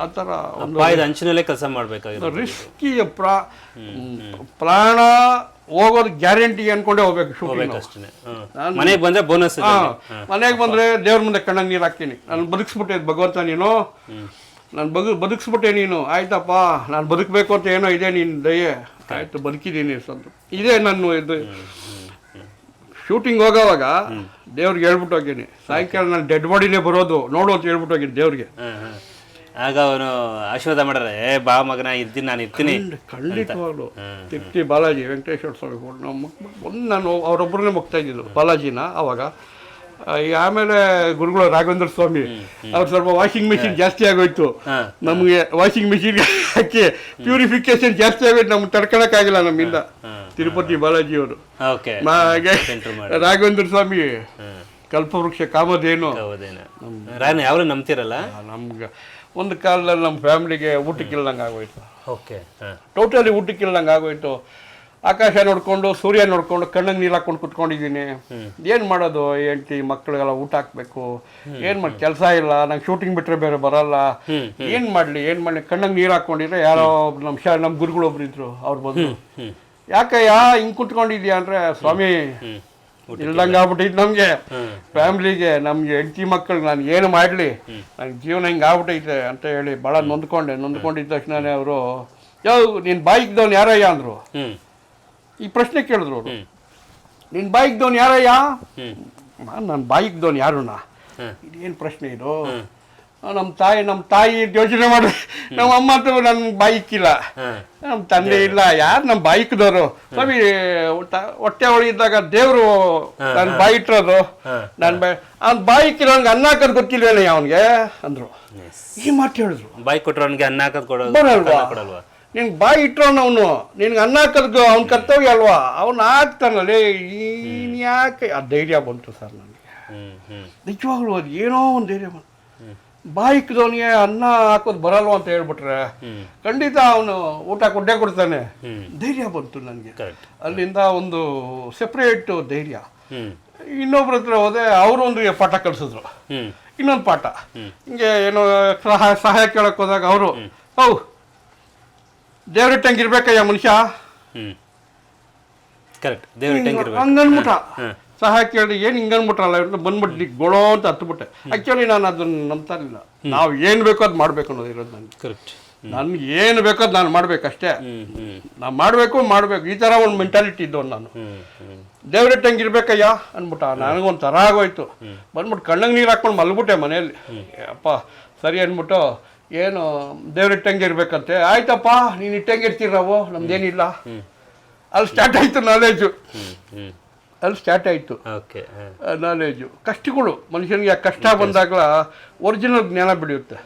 ಆ ಥರ ಒಂದು ಅಂಚಿನಲ್ಲೇ ಕೆಲಸ ಮಾಡಬೇಕಾಗಿತ್ತು ರಿಸ್ಕಿ ಪ್ರಾ ಪ್ರಾಣ ಹೋಗೋದು ಗ್ಯಾರಂಟಿ ಅನ್ಕೊಂಡೇ ಹೋಗ್ಬೇಕು ಶೂಟಿಂಗ್ ಅಷ್ಟೇ ಮನೆಗೆ ಬಂದ್ರೆ ಬೋನಸ್ ಮನೆಗೆ ಬಂದ್ರೆ ದೇವ್ರ ಮುಂದೆ ಕಣ್ಣಂಗೆ ನೀರು ಹಾಕ್ತೀನಿ. ನಾನು ಬದುಕಿಸ್ಬಿಟ್ಟೆ ಭಗವಂತ ನೀನು. ನಾನು ಬದು ಬದುಕಿಸ್ಬಿಟ್ಟೆ ನೀನು. ಆಯ್ತಪ್ಪ ನಾನು ಬದುಕಬೇಕು ಅಂತ ಏನೋ ಇದೆ ನೀನು ದಯೆ. ಆಯ್ತು ಬದುಕಿದ್ದೀನಿ ಸಂತ ಇದೇ ನಾನು ಇದು. ಶೂಟಿಂಗ್ ಹೋಗೋವಾಗ ದೇವ್ರಿಗೆ ಹೇಳ್ಬಿಟ್ಟು ಹೋಗಿನಿ ಸಾಯಂಕಾಲ ನಾನು ಡೆಡ್ ಬಾಡಿನೇ ಬರೋದು. ನೋಡು ಅಂತ ಹೇಳ್ಬಿಟ್ಟು ಹೋಗಿನಿ ದೇವ್ರಿಗೆ. ಆಗ ಅವನು ಆಶೀರ್ವಾದ ಮಾಡ್ರೆ ಏ ಬಾ ಮಗನ ಇರ್ತೀನಿ ನಾನು ಇರ್ತೀನಿ. ಖಂಡಿತವಾಗ್ಲು. ತಿರ್ತಿ ಬಾಲಾಜಿ ವೆಂಕಟೇಶ್ವರ ಸ್ವಾಮಿ ಒಂದು ನಾನು ಅವರೊಬ್ಬರನ್ನೇ ಮುಗ್ತಾ ಇದ್ದಿದ್ದು ಬಾಲಾಜಿನ ಅವಾಗ. ಈಗ ಆಮೇಲೆ ಗುರುಗಳು ರಾಘವೇಂದ್ರ ಸ್ವಾಮಿ ಅವ್ರು ಸ್ವಲ್ಪ ವಾಷಿಂಗ್ ಮೆಷಿನ್ ಜಾಸ್ತಿ ಆಗೋಯ್ತು. ನಮಗೆ ವಾಷಿಂಗ್ ಮೆಷಿನ್ ಹಾಕಿ ಪ್ಯೂರಿಫಿಕೇಶನ್ ಜಾಸ್ತಿ ಆಗೋಯ್ತು ನಮ್ಗೆ ತಡ್ಕೊಳಕ್ಕಾಗಿಲ್ಲ ನಮ್ಮಿಂದ. ತಿರುಪತಿ ಬಾಲಾಜಿ ಅವರು ರಾಘವೇಂದ್ರ ಸ್ವಾಮಿ ಕಲ್ಪವೃಕ್ಷ ಕಾಮಧೇನು. ರಾಯನ ಯಾರು ನಂಬ್ತಿರಲ್ಲ? ನಮ್ಗೆ ಒಂದು ಕಾಲದಲ್ಲಿ ನಮ್ಮ ಫ್ಯಾಮಿಲಿಗೆ ಊಟಕ್ಕಿಲ್ದಂಗೆ ಆಗೋಯ್ತು. ಓಕೆ. ಟೋಟಲಿ ಊಟಕ್ಕಿಲ್ದಂಗೆ ಆಗೋಯ್ತು. ಆಕಾಶ ನೋಡಿಕೊಂಡು ಸೂರ್ಯ ನೋಡಿಕೊಂಡು ಕಣ್ಣಿಗೆ ನೀರು ಹಾಕೊಂಡು ಕುತ್ಕೊಂಡಿದ್ದೀನಿ. ಏನು ಮಾಡೋದು ಹೆಂಡ್ತಿ ಮಕ್ಕಳಿಗೆಲ್ಲ ಊಟ ಹಾಕಬೇಕು? ಏನು ಮಾಡಿ ಕೆಲಸ ಇಲ್ಲ ನಂಗೆ ಶೂಟಿಂಗ್ ಬಿಟ್ಟರೆ ಬೇರೆ ಬರಲ್ಲ. ಏನು ಮಾಡಲಿ ಏನು ಮಾಡಲಿ? ಕಣ್ಣಿಗೆ ನೀರು ಹಾಕ್ಕೊಂಡಿದ್ರೆ ಯಾರೋ ಒಬ್ರು ನಮ್ಮ ಶಾ ನಮ್ಮ ಗುರುಗಳು ಒಬ್ರು ಇದ್ರು ಅವ್ರು ಬಂದು ಯಾ ಹಿಂಗೆ ಕುತ್ಕೊಂಡಿದ್ಯಾ ಅಂದರೆ ಸ್ವಾಮಿ ಇಲ್ದಂಗೆ ಆಗ್ಬಿಟ್ಟೈತೆ ನಮಗೆ. ಫ್ಯಾಮ್ಲಿಗೆ ನಮಗೆ ಹೆಂಡತಿ ಮಕ್ಕಳಿಗೆ ನಾನು ಏನು ಮಾಡಲಿ? ನನಗೆ ಜೀವನ ಹಿಂಗೆ ಆಗ್ಬಿಟ್ಟೈತೆ ಅಂತ ಹೇಳಿ ಭಾಳ ನೊಂದ್ಕೊಂಡೆ. ನೊಂದ್ಕೊಂಡಿದ್ದ ತಕ್ಷಣನೇ ಅವರು ಯಾವ ನಿನ್ನ ಬಾಯಿಗ್ದವ್ನು ಯಾರಯ್ಯ ಅಂದರು. ಈ ಪ್ರಶ್ನೆ ಕೇಳಿದ್ರು ಅವರು. ನಿನ್ನ ಬಾಯಿಗ್ದವ್ನು ಯಾರಯ್ಯ? ನಾನು ನನ್ನ ಬಾಯಿಗ್ದವ್ನು ಯಾರಣ್ಣ. ಇದೇನು ಪ್ರಶ್ನೆ ಇದು? ನಮ್ಮ ತಾಯಿ ನಮ್ಮ ತಾಯಿ ಯೋಚನೆ ಮಾಡಿ ನಮ್ಮ ಅಮ್ಮ ಅಂತೂ ನನ್ನ ಬೈಕ್ ಇಲ್ಲ ನಮ್ಮ ತಂದೆ ಇಲ್ಲ. ಯಾರು ನಮ್ಮ ಬೈಕ್ದವರು ಸ್ವಾಮಿ ಹೊಟ್ಟೆ ಒಳಗಿದ್ದಾಗ ದೇವರು ನನ್ನ ಬಾಯಿ ಇಟ್ಟಿರೋದು. ನನ್ನ ಬಾಯಿ ಅವ್ನ ಬಾಯಿಕ್ಕಿರೋನ್ಗೆ ಅನ್ನ ಹಾಕೋದು ಗೊತ್ತಿಲ್ವೇನೆ ಅವನಿಗೆ? ಅಂದರು. ಈ ಮಾತು ಹೇಳಿದ್ರು. ಬೈಕ್ ಕೊಟ್ಟರು ಅವ್ನಿಗೆ ಅನ್ನ ಹಾಕೋದು ಕೊಡೋದು ಬರಲ್ವಾ? ನಿನ್ಗೆ ಬಾಯಿ ಇಟ್ಟವನು ಅವನು ನಿನ್ಗೆ ಅನ್ನ ಹಾಕೋದು ಅವ್ನ ಕರ್ತವ್ಯ ಅಲ್ವಾ? ಅವ್ನು ಹಾಕ್ತಾನಲ್ಲಿ ನೀನು ಯಾಕೆ? ಆ ಧೈರ್ಯ ಬಂತು ಸರ್ ನನಗೆ. ನಿಜವಾಗ್ಲೂ ಅದು ಏನೋ ಒಂದು ಧೈರ್ಯ ಬಂತು. ಬಾಯಿಕ್ದವನಿಗೆ ಅನ್ನ ಹಾಕೋದು ಬರಲ್ವ ಅಂತ ಹೇಳ್ಬಿಟ್ರೆ ಖಂಡಿತ ಅವನು ಊಟ ಕೊಡ್ಡೆ ಕೊಡ್ತಾನೆ. ಧೈರ್ಯ ಬಂತು ನನಗೆ. ಅಲ್ಲಿಂದ ಒಂದು ಸೆಪ್ರೇಟ್ ಧೈರ್ಯ. ಇನ್ನೊಬ್ರ ಹತ್ರ ಹೋದೆ ಅವರು ಒಂದು ಪಾಠ ಕಲಿಸಿದ್ರು. ಇನ್ನೊಂದು ಪಾಠ. ಹಿಂಗೆ ಏನೋ ಸಹಾಯ ಸಹಾಯ ಕೇಳಕ್ಕೆ ಹೋದಾಗ ಅವರು ಹೌ ದೇವ್ರಿಟ್ಟಂಗೆ ಇರ್ಬೇಕಯ್ಯ ಮನುಷ್ಯ? ಕರೆಕ್ಟ್ ದೇವ್ರ ಹಂಗನ್ಬಿಟ್ಟ. ಸಹಾಯ ಕೇಳಿ ಏನು ಹಿಂಗನ್ಬಿಟ್ರಲ್ಲ ಇವ್ರನ್ನ ಬಂದ್ಬಿಟ್ಟು ಗೊಳೋ ಅಂತ ಹತ್ಬಿಟ್ಟೆ. ಆ್ಯಕ್ಚುಲಿ ನಾನು ಅದನ್ನು ನಂಬ್ತಾ ಇಲ್ಲ ನಾವು ಏನು ಬೇಕೋ ಅದು ಮಾಡಬೇಕು ಅನ್ನೋದು ಇರೋದು ನನಗೆ ಕರೆಕ್ಟ್ ನನ್ಗೆ ಏನು ಬೇಕೋ ಅದು ನಾನು ಮಾಡಬೇಕಷ್ಟೇ. ನಾನು ಮಾಡಬೇಕು ಮಾಡಬೇಕು. ಈ ಥರ ಒಂದು ಮೆಂಟಾಲಿಟಿ ಇದ್ದವನು ನಾನು. ಹ್ಞೂ ಹಂಗೆ ಇರಬೇಕಯ್ಯ ಅಂದ್ಬಿಟ್ಟ ನನಗೊಂದು ಥರ ಆಗೋಯ್ತು. ಬಂದ್ಬಿಟ್ಟು ಕಣ್ಣಂಗೆ ನೀರು ಹಾಕ್ಕೊಂಡು ಮಲ್ಬಿಟ್ಟೆ ಮನೆಯಲ್ಲಿ. ಅಪ್ಪ ಸರಿ ಅಂದ್ಬಿಟ್ಟು ಏನು ದೇವ್ರಿಟ್ಟಂಗೆ ಇರಬೇಕಂತೆ? ಆಯ್ತಪ್ಪ ನೀನು ಇಟ್ಟಂಗೆ ಇರ್ತೀರ ನಾವು ನಮ್ದೇನಿಲ್ಲ. ಅಲ್ಲಿ ಸ್ಟಾರ್ಟ್ ಆಯಿತು ನಾಲೇಜು ಅಲ್ಲಿ ಸ್ಟಾರ್ಟ್ ಆಯಿತು. ಓಕೆ ಹಾಂ. ಕಷ್ಟಗಳು. ಮನುಷ್ಯನಿಗೆ ಕಷ್ಟ ಬಂದಾಗಲ ಒರಿಜಿನಲ್ ಜ್ಞಾನ ಬೆಳೆಯುತ್ತೆ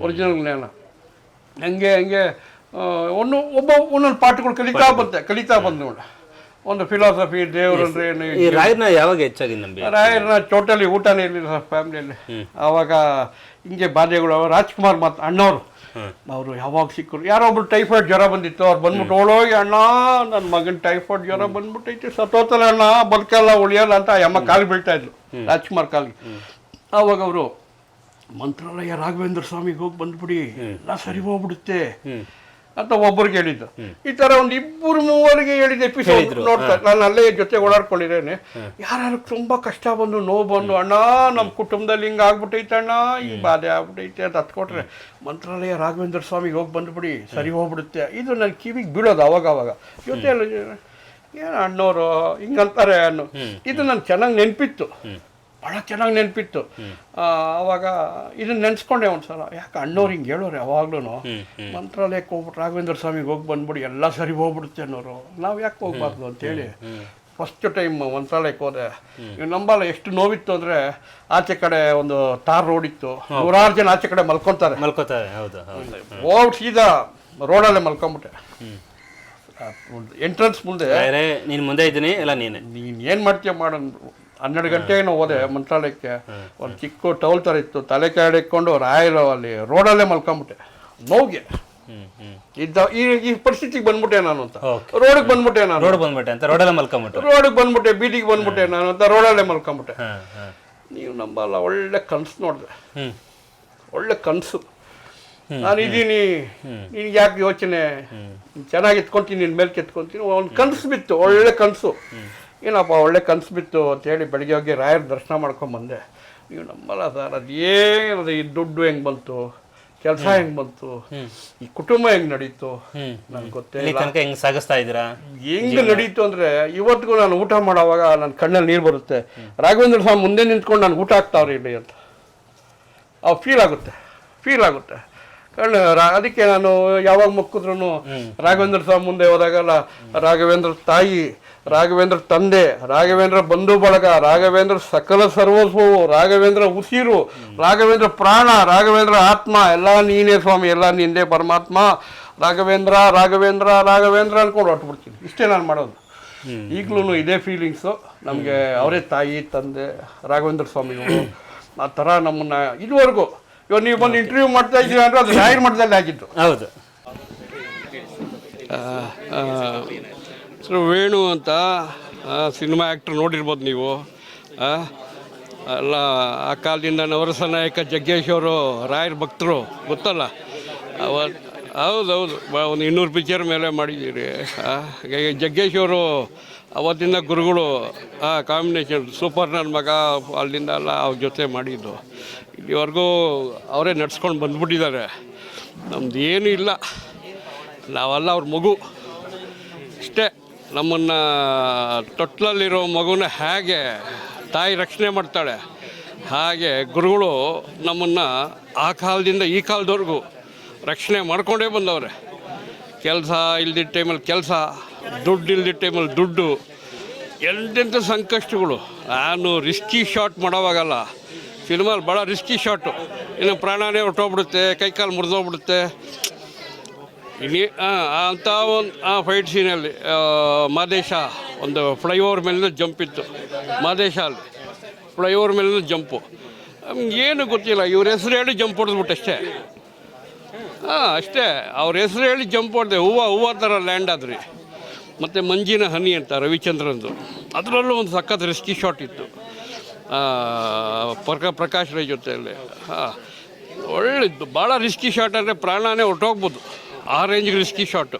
ಒರಿಜಿನಲ್ ಜ್ಞಾನ. ಹಂಗೆ ಹಂಗೆ ಒಂದು ಒಬ್ಬ ಒಂದೊಂದು ಪಾಠಗಳು ಕಲಿತಾ ಬಂತೆ ಕಲಿತಾ ಬಂದು ನೋಡ ಒಂದು ಫಿಲಾಸಫಿ ದೇವರಂದ್ರೆ ಏನು ರಾಯರ್ನ ಯಾವಾಗ ಹೆಚ್ಚಾಗಿ ನಂಬಿ? ರಾಯರನ್ನ ಟೋಟಲಿ ಊಟನೇ ಇರಲಿಲ್ಲ ಫ್ಯಾಮಿಲಿಯಲ್ಲಿ ಆವಾಗ ಹಿಂಗೆ ಬಾಧೆಗಳು. ರಾಜ್ಕುಮಾರ್ ಮತ್ತು ಅಣ್ಣವರು. ಅವರು ಯಾವಾಗ ಸಿಕ್ಕರು ಯಾರೋ ಒಬ್ರು ಟೈಫಾಯ್ಡ್ ಜ್ವರ ಬಂದಿತ್ತು. ಅವ್ರು ಬಂದ್ಬಿಟ್ಟು ಓಡೋಗಿ ಅಣ್ಣ ನನ್ನ ಮಗನ ಟೈಫಾಯ್ಡ್ ಜ್ವರ ಬಂದ್ಬಿಟ್ಟೈತೆ. ಸತ್ತೋತಲ್ಲ ಅಣ್ಣ ಬದುಕಲ್ಲ ಉಳಿಯಲ್ಲ ಅಂತ ಅಮ್ಮ ಕಾಲು ಬೀಳ್ತಾ ಇದ್ಲು. ರಾಜ್ಕುಮಾರ್ ಕಾಲಿಗೆ. ಆವಾಗ ಅವರು ಮಂತ್ರಾಲಯ ರಾಘವೇಂದ್ರ ಸ್ವಾಮಿಗೆ ಹೋಗಿ ಬಂದ್ಬಿಡಿ. ಎಲ್ಲ ಸರಿ ಹೋಗ್ಬಿಡುತ್ತೆ. ಅಂತ ಒಬ್ಬರಿಗೆ ಹೇಳಿದ್ದು. ಈ ತರ ಒಂದು ಇಬ್ಬರು ಮೂವರಿಗೆ ಹೇಳಿದ ಎಪಿಸೋಡ್ ನೋಡ್ತಾ ನಾನು ಅಲ್ಲೇ ಜೊತೆ ಓಡಾಡ್ಕೊಂಡಿದ್ದೇನೆ. ಯಾರು ತುಂಬಾ ಕಷ್ಟ ಬಂದು ನೋವು ಬಂದು ಅಣ್ಣ ನಮ್ಮ ಕುಟುಂಬದಲ್ಲಿ ಹಿಂಗೆ ಆಗ್ಬಿಟ್ಟೈತೆ ಅಣ್ಣ ಹಿಂಗೆ ಬಾಧೆ ಆಗ್ಬಿಟ್ಟೈತೆ ಅಂತ ಹತ್ಕೊಟ್ರೆ ಮಂತ್ರಾಲಯ ರಾಘವೇಂದ್ರ ಸ್ವಾಮಿಗೆ ಹೋಗಿ ಬಂದ್ಬಿಡಿ ಸರಿ ಹೋಗ್ಬಿಡುತ್ತೆ. ಇದು ನನ್ನ ಕಿವಿಗೆ ಬೀಳೋದು ಅವಾಗ ಅವಾಗ. ಜೊತೆಯಲ್ಲಿ ಏನು ಅಣ್ಣವರು ಹಿಂಗಂತಾರೆ ಅನ್ನೋ ಇದು ನಾನು ಚೆನ್ನಾಗಿ ನೆನಪಿತ್ತು. ಭಾಳ ಚೆನ್ನಾಗಿ ನೆನಪಿತ್ತು. ಅವಾಗ ಇದನ್ನ ನೆನೆಸ್ಕೊಂಡೆ ಒಂದು ಸಲ ಯಾಕೆ ಅಣ್ಣವ್ರು ಹಿಂಗೆ ಹೇಳೋರು ಯಾವಾಗ್ಲೂ ಮಂತ್ರಾಲಯಕ್ಕೆ ಹೋಗ್ಬಿಟ್ಟು ರಾಘವೇಂದ್ರ ಸ್ವಾಮಿಗೆ ಹೋಗಿ ಬಂದ್ಬಿಡಿ ಎಲ್ಲ ಸರಿ ಹೋಗ್ಬಿಡುತ್ತೆ ಅನ್ನೋರು. ನಾವು ಯಾಕೆ ಹೋಗ್ಬಾರ್ದು ಅಂತೇಳಿ. ಫಸ್ಟ್ ಟೈಮ್ ಮಂತ್ರಾಲಯಕ್ಕೆ ಹೋದೆ. ಇವ್ ನಂಬಲ್ಲ ಎಷ್ಟು ನೋವಿತ್ತು ಅಂದರೆ ಆಚೆ ಕಡೆ ಒಂದು ತಾರ್ ರೋಡ್ ಇತ್ತು. ನೂರಾರು ಜನ ಆಚೆ ಕಡೆ ಮಲ್ಕೊತಾರೆ. ಮಲ್ಕೋತಾರೆ ಹೌದು ಹೋಗಿ ಸೀದಾ ರೋಡಲ್ಲೇ ಮಲ್ಕೊಂಬಿಟ್ಟೆ. ಎಂಟ್ರೆನ್ಸ್ ಮುಂದೆ ನೀನು ಮುಂದೆ ಇದ್ದೀನಿ ಎಲ್ಲ ನೀನು. ನೀನು ಏನು ಮಾಡ್ತೀಯ ಮಾಡಂದ್ರು ಹನ್ನೆರಡು ಗಂಟೆಗೆ ಹೋದೆ ಮಂತ್ರಾಲಯಕ್ಕೆ. ಒಂದು ಚಿಕ್ಕ ಟೌಲ್ ಥರ ಇತ್ತು. ತಲೆ ಕೆಳಗೆ ಇಟ್ಕೊಂಡು ರಾಯರು ಅಲ್ಲಿ ರೋಡಲ್ಲೇ ಮಲ್ಕೊಂಬಿಟ್ಟೆ. ನೋವಿಗೆ ಇದ್ದ ಈ ಈ ಪರಿಸ್ಥಿತಿಗೆ ಬಂದ್ಬಿಟ್ಟೆ ನಾನು ಅಂತ. ರೋಡಿಗೆ ಬಂದ್ಬಿಟ್ಟೆ ನಾನು. ರೋಡ್ ಬಂದ್ಬಿಟ್ಟೆ ಅಂತ. ರೋಡಲ್ಲೇ ಮಲ್ಕೊಂಬಿಟ್ಟೆ. ರೋಡಿಗೆ ಬಂದ್ಬಿಟ್ಟೆ ಬೀದಿಗೆ ಬಂದ್ಬಿಟ್ಟೆ ನಾನು ಅಂತ ರೋಡಲ್ಲೇ ಮಲ್ಕೊಂಬಿಟ್ಟೆ. ನೀವು ನಂಬಲ್ಲ ಒಳ್ಳೆ ಕನಸು ನೋಡಿದೆ. ಒಳ್ಳೆ ಕನಸು. ನಾನು ಇದ್ದೀನಿ. ನಿನ್ಗೆ ಯಾಕೆ ಯೋಚನೆ? ಚೆನ್ನಾಗಿ ಎತ್ಕೊಂತೀನಿ ನಿನ್ನ ಮೇಲೆ ಕೆತ್ಕೊಂತೀನಿ. ಒಂದು ಕನಸು ಬಿತ್ತು ಒಳ್ಳೆ ಕನಸು. ಏನಪ್ಪ ಒಳ್ಳೆ ಕನಸು ಬಿತ್ತು ಅಂತೇಳಿ ಬೆಳಗ್ಗೆ ಹೋಗಿ ರಾಯರ ದರ್ಶನ ಮಾಡ್ಕೊಂಬಂದೆ ನೀವು ನಮ್ಮಲ್ಲ ಸರ್ ಅದು ಏನದು ಈ ದುಡ್ಡು ಹೆಂಗೆ ಬಂತು ಕೆಲಸ ಹೆಂಗೆ ಬಂತು ಈ ಕುಟುಂಬ ಹೆಂಗೆ ನಡೀತು ನನಗೆ ಗೊತ್ತಿಲ್ಲ ಹೆಂಗೆ ಸಾಗಿಸ್ತಾ ಇದ್ದೀರಾ? ಹೆಂಗ್ ನಡೀತು ಅಂದರೆ ಇವತ್ತಿಗೂ ನಾನು ಊಟ ಮಾಡೋವಾಗ ನನ್ನ ಕಣ್ಣಲ್ಲಿ ನೀರು ಬರುತ್ತೆ. ರಾಘವೇಂದ್ರ ಸ್ವಾಮಿ ಮುಂದೆ ನಿಂತ್ಕೊಂಡು ನಾನು ಊಟ ಹಾಕ್ತಾವ್ರಿ ಇಲ್ಲಿ ಅಂತ. ಅವು ಫೀಲ್ ಆಗುತ್ತೆ ಫೀಲ್ ಆಗುತ್ತೆ. ಕಣ್ಣು ಅದಕ್ಕೆ ನಾನು ಯಾವಾಗ ಮುಕ್ಕಿದ್ರು ರಾಘವೇಂದ್ರ ಸ್ವಾಮಿ ಮುಂದೆ ಹೋದಾಗಲ್ಲ ರಾಘವೇಂದ್ರ ತಾಯಿ ರಾಘವೇಂದ್ರ ತಂದೆ ರಾಘವೇಂದ್ರ ಬಂಧು ಬಳಗ ರಾಘವೇಂದ್ರ ಸಕಲ ಸರ್ವಸ್ವವು ರಾಘವೇಂದ್ರ ಉಸಿರು ರಾಘವೇಂದ್ರ ಪ್ರಾಣ ರಾಘವೇಂದ್ರ ಆತ್ಮ ಎಲ್ಲ ನೀನೇ ಸ್ವಾಮಿ ಎಲ್ಲ ನಿಂದೇ ಪರಮಾತ್ಮ. ರಾಘವೇಂದ್ರ ರಾಘವೇಂದ್ರ ರಾಘವೇಂದ್ರ ಅನ್ಕೊಂಡು ಹೊಟ್ಬಿಡ್ತೀನಿ ಇಷ್ಟೇ ನಾನು ಮಾಡೋದು. ಈಗಲೂ ಇದೇ ಫೀಲಿಂಗ್ಸು ನಮಗೆ ಅವರೇ ತಾಯಿ ತಂದೆ ರಾಘವೇಂದ್ರ ಸ್ವಾಮಿಗಳು. ಆ ಥರ ನಮ್ಮನ್ನ ಇದುವರೆಗೂ ಇವಾಗ ನೀವು ಬಂದು ಇಂಟರ್ವ್ಯೂ ಮಾಡ್ತಾ ಇದ್ದೀವಿ ಅಂದರೆ ಅದು ರಾಯರ್ ಮಠದಲ್ಲಿ ಆಗಿತ್ತು ಹೌದು. ಹೆಸರು ವೇಣು ಅಂತ ಸಿನಿಮಾ ಆ್ಯಕ್ಟ್ರ್ ನೋಡಿರ್ಬೋದು ನೀವು. ಅಲ್ಲ, ಆ ಕಾಲದಿಂದ ನವರಸ ನಾಯಕ ಜಗ್ಗೇಶ್ ಅವರು ರಾಯರ್ ಭಕ್ತರು, ಗೊತ್ತಲ್ಲ? ಹೌದೌದು ಒಂದು ಇನ್ನೂರು ಪಿಕ್ಚರ್ ಮೇಲೆ ಮಾಡಿದ್ದೀರಿ. ಹಾಗಾಗಿ ಜಗ್ಗೇಶ್ ಅವರು ಅವತ್ತಿಂದ ಗುರುಗಳು, ಆ ಕಾಂಬಿನೇಷನ್ ಸೂಪರ್ ನನ್ನ ಮಗ ಅಲ್ಲಿಂದ ಎಲ್ಲ ಅವ್ರ ಜೊತೆ ಮಾಡಿದ್ದು. ಇಲ್ಲಿವರೆಗೂ ಅವರೇ ನಡ್ಸ್ಕೊಂಡು ಬಂದ್ಬಿಟ್ಟಿದ್ದಾರೆ. ನಮ್ದು ಏನೂ ಇಲ್ಲ. ನಾವೆಲ್ಲ ಅವ್ರ ಮಗು. ಇಷ್ಟೇ ನಮ್ಮನ್ನು ತೊಟ್ಲಲ್ಲಿರೋ ಮಗುನ ಹೇಗೆ ತಾಯಿ ರಕ್ಷಣೆ ಮಾಡ್ತಾಳೆ, ಹಾಗೆ ಗುರುಗಳು ನಮ್ಮನ್ನು ಆ ಕಾಲದಿಂದ ಈ ಕಾಲದವರೆಗೂ ರಕ್ಷಣೆ ಮಾಡ್ಕೊಂಡೇ ಬಂದವ್ರೆ. ಕೆಲಸ ಇಲ್ದಿದ್ದ ಟೈಮಲ್ಲಿ ಕೆಲಸ, ದುಡ್ಡು ಇಲ್ದಿದ್ದ ಟೈಮಲ್ಲಿ ದುಡ್ಡು, ಎಂತೆಂಥ ಸಂಕಷ್ಟಗಳು. ನಾನು ರಿಸ್ಕಿ ಶಾಟ್ ಮಾಡೋವಾಗಲ್ಲ. ಸಿನಿಮಾಲಿ ಭಾಳ ರಿಸ್ಕಿ ಶಾಟು ಇನ್ನು ಪ್ರಾಣನೇ ಹೊರ್ಟೋಗ್ಬಿಡುತ್ತೆ, ಕೈಕಾಲು ಮುರಿದೋಗ್ಬಿಡುತ್ತೆ. ಇಲ್ಲಿ ಅಂಥ ಒಂದು, ಆ ಫೈಟ್ ಸೀನಲ್ಲಿ ಮಾದೇಶ ಒಂದು ಫ್ಲೈಓವರ್ ಮೇಲಿಂದ ಜಂಪ್ ಇತ್ತು. ಮಾದೇಶ ಅಲ್ಲಿ ಫ್ಲೈಓವರ್ ಮೇಲಿಂದ ಜಂಪು ಏನು ಗೊತ್ತಿಲ್ಲ, ಇವ್ರ ಹೆಸರು ಹೇಳಿ ಜಂಪ್ ಹೊಡೆದ್ಬಿಟ್ಟು ಅಷ್ಟೇ. ಹಾಂ, ಅಷ್ಟೇ, ಅವ್ರ ಹೆಸರು ಹೇಳಿ ಜಂಪ್ ಹೊಡೆದೆ, ಹೂವು ಹೂವು ಥರ ಲ್ಯಾಂಡ್ ಆದ್ರಿ. ಮತ್ತು ಮಂಜಿನ ಹನಿ ಅಂತ ರವಿಚಂದ್ರಂದು ಅದರಲ್ಲೂ ಒಂದು ಸಖತ್ ರಿಸ್ಕಿ ಶಾಟ್ ಇತ್ತು. ಪ್ರಕ, ಪ್ರಕಾಶ್ ರೈ ಜೊತೆಯಲ್ಲಿ. ಹಾಂ ಒಳ್ಳೆದ್ದು ಭಾಳ ರಿಸ್ಕಿ ಶಾಟ್ ಅಂದರೆ ಪ್ರಾಣನೇ ಹೊರ್ಟೋಗ್ಬೋದು. ಆ ರೇಂಜ್ ರಿಸ್ಕಿ ಶಾಟ್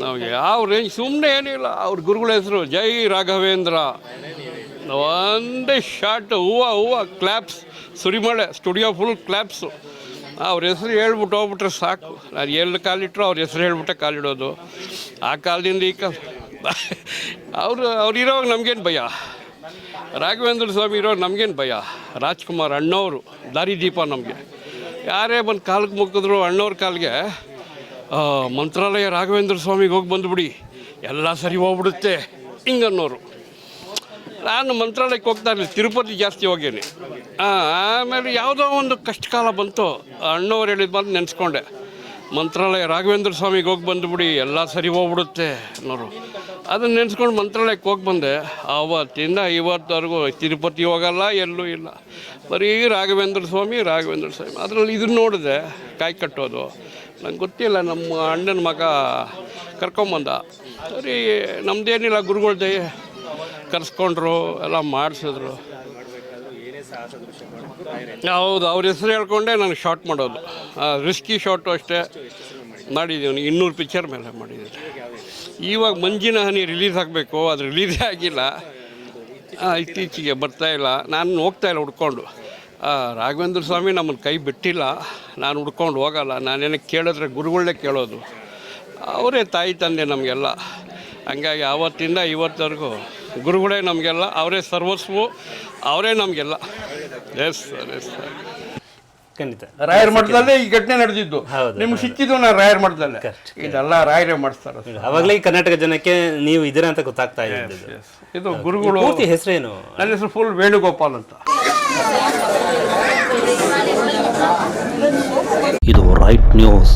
ನಮಗೆ ಯಾವ ರೇಂಜ್ ಸುಮ್ಮನೆ ಏನಿಲ್ಲ. ಅವ್ರ ಗುರುಗಳ ಹೆಸರು ಜೈ ರಾಘವೇಂದ್ರ. ಒಂದೇ ಶಾಟ್ ಹೂವು ಹೂವು ಕ್ಲ್ಯಾಪ್ಸ್ ಸುರಿಮಳೆ ಸ್ಟುಡಿಯೋ ಫುಲ್ ಕ್ಲ್ಯಾಪ್ಸು ಅವ್ರ ಹೆಸರು ಹೇಳ್ಬಿಟ್ಟು ಹೋಗ್ಬಿಟ್ರೆ ಸಾಕು. ನಾನು ಎಲ್ಲಿ ಕಾಲಿಟ್ರು ಅವ್ರ ಹೆಸರು ಹೇಳ್ಬಿಟ್ಟೆ ಕಾಲಿಡೋದು ಆ ಕಾಲದಿಂದ ಈ ಕಾಲ ಅವರು, ಅವ್ರು ಇರೋವಾಗ ನಮಗೇನು ಭಯ? ರಾಘವೇಂದ್ರ ಸ್ವಾಮಿ ಇರೋ ನಮಗೇನು ಭಯ? ರಾಜ್ಕುಮಾರ್ ಅಣ್ಣವರು, ದಾರಿದೀಪ ನಮಗೆ. ಯಾರೇ ಬಂದು ಕಾಲಿಗೆ ಮುಕ್ಕಿದ್ರು ಅಣ್ಣವ್ರ ಕಾಲಿಗೆ ಮಂತ್ರಾಲಯ ರಾಘವೇಂದ್ರ ಸ್ವಾಮಿಗೆ ಹೋಗಿ ಬಂದುಬಿಡಿ. ಎಲ್ಲ ಸರಿ ಹೋಗ್ಬಿಡುತ್ತೆ. ಹಿಂಗನ್ನೋರು. ನಾನು ಮಂತ್ರಾಲಯಕ್ಕೆ ಹೋಗ್ತಾ ಇರಲಿಲ್ಲ. ತಿರುಪತಿ ಜಾಸ್ತಿ ಹೋಗೇನಿ. ಆಮೇಲೆ ಯಾವುದೋ ಒಂದು ಕಷ್ಟಕಾಲ ಬಂತು. ಅಣ್ಣವ್ರು ಹೇಳಿದ ಬಂದು ನೆನೆಸ್ಕೊಂಡೆ. ಮಂತ್ರಾಲಯ ರಾಘವೇಂದ್ರ ಸ್ವಾಮಿಗೆ ಹೋಗಿ ಬಂದುಬಿಡಿ. ಎಲ್ಲ ಸರಿ ಹೋಗ್ಬಿಡುತ್ತೆ ಅನ್ನೋರು. ಅದನ್ನು ನೆನೆಸ್ಕೊಂಡು ಮಂತ್ರಾಲಯಕ್ಕೆ ಹೋಗಿ ಬಂದೆ. ಆವತ್ತಿಂದ ಇವತ್ತವರೆಗೂ ತಿರುಪತಿ ಹೋಗಲ್ಲ, ಎಲ್ಲೂ ಇಲ್ಲ. ಬರೀ ರಾಘವೇಂದ್ರ ಸ್ವಾಮಿ ರಾಘವೇಂದ್ರ ಸ್ವಾಮಿ. ಅದರಲ್ಲಿ ಇದನ್ನು ನೋಡಿದೆ. ಕಾಯಿ ಕಟ್ಟೋದು. ನಂಗೆ ಗೊತ್ತಿಲ್ಲ, ನಮ್ಮ ಅಣ್ಣನ ಮಗ ಕರ್ಕೊಂಬಂದ. ಸರಿ ನಮ್ಮದೇನಿಲ್ಲ ಗುರುಗಳ ದಯೆ ಕರೆಸ್ಕೊಂಡ್ರು, ಎಲ್ಲ ಮಾಡಿಸಿದ್ರು. ಹೌದು, ಅವ್ರ ಹೆಸರು ಹೇಳ್ಕೊಂಡೆ ನಾನು ಶಾರ್ಟ್ ಮಾಡೋದು. ರಿಸ್ಕಿ ಶಾರ್ಟು ಅಷ್ಟೇ ಮಾಡಿದ್ದೀವಿ ಇನ್ನೂರು ಪಿಕ್ಚರ್ ಮೇಲೆ ಮಾಡಿದ್ದೀನಿ ಇವಾಗ ಮಂಜಿನ ಹನಿ ರಿಲೀಸ್ ಆಗಬೇಕು, ಅದು ರಿಲೀಸೇ ಆಗಿಲ್ಲ. ಇತ್ತೀಚೆಗೆ ಬರ್ತಾ ಇಲ್ಲ. ನಾನು ಹೋಗ್ತಾಯಿಲ್ಲ ಹುಡ್ಕೊಂಡು. ರಾಘವೇಂದ್ರ ಸ್ವಾಮಿ ನಮ್ಮನ್ನು ಕೈ ಬಿಟ್ಟಿಲ್ಲ. ನಾನು ಹುಡ್ಕೊಂಡು ಹೋಗಲ್ಲ. ನಾನೇನು ಕೇಳಿದ್ರೆ ಗುರುಗಳನ್ನೇ ಕೇಳೋದು. ಅವರೇ ತಾಯಿ ತಂದೆ ನಮಗೆಲ್ಲ. ಹಂಗಾಗಿ ಆವತ್ತಿಂದ ಇವತ್ತವರೆಗೂ ಗುರುಗಳೇ ನಮಗೆಲ್ಲ. ಅವರೇ ಸರ್ವಸ್ವು ಅವರೇ ನಮಗೆಲ್ಲ. ಎಸ್ ಸರ್ ಎಸ್ ಸರ್ ಖಂಡಿತ. ರಾಯರ ಮಠದಲ್ಲೇ ಈ ಘಟನೆ ನಡೆದಿದ್ದು. ನಿಮ್ಗೆ ಸಿಕ್ಕಿದ್ದು ನಾನು ರಾಯರ ಮಠದಲ್ಲೇ. ಇದೆಲ್ಲ ರಾಯರೇ ಮಾಡಿಸ್ತಾರೆ ಅವಾಗಲೇ ಈ ಕರ್ನಾಟಕ ಜನಕ್ಕೆ ನೀವು ಇದೀರ ಅಂತ ಗೊತ್ತಾಗ್ತಾ ಇದೆ ಇದು ಗುರುಗಳು ಪೂರ್ತಿ ಹೆಸರೇನು? ನನ್ನ ಹೆಸರು ಫುಲ್ ವೇಣುಗೋಪಾಲ್ ಅಂತ. ಇದು ರೈಟ್ ನ್ಯೂಸ್